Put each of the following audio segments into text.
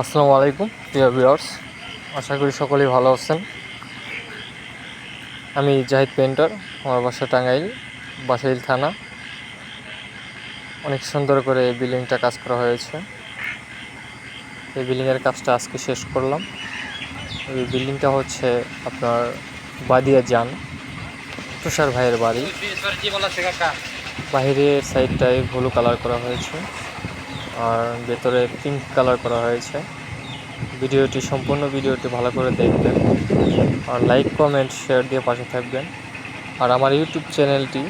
আসসালামু আলাইকুম, প্রিয় ভিউয়ার্স। আশা করি সকলেই ভালো আছেন। আমি জাহিদ পেন্টার, আমার বাসা টাঙ্গাইল, বাসাইল থানা। অনেক সুন্দর করে এই বিল্ডিংটা কাজ করা হয়েছে। এই বিল্ডিংয়ের কাজটা আজকে শেষ করলাম। এই বিল্ডিংটা হচ্ছে আপনার বাদিয়া যান, তুষার ভাইয়ের বাড়ি। বাহিরের সাইডটায় ব্লু কালার করা হয়েছে। আর ভেতরে পিঙ্ক কালার করা হয়েছে। ভিডিওটি, সম্পূর্ণ ভিডিওটি ভালো করে দেখবেন আর লাইক কমেন্ট শেয়ার দিয়ে পাশে থাকবেন। আর আমার ইউটিউব চ্যানেলটি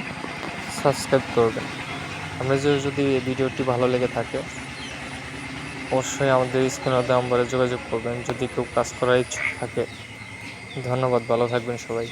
সাবস্ক্রাইব করবেন। আমরা যদি এই ভিডিওটি ভালো লেগে থাকে, অবশ্যই আমাদের স্ক্রিনার নাম্বারে যোগাযোগ করবেন। যদি কেউ কাজ করার ইচ্ছুক থাকে, ধন্যবাদ। ভালো থাকবেন সবাই।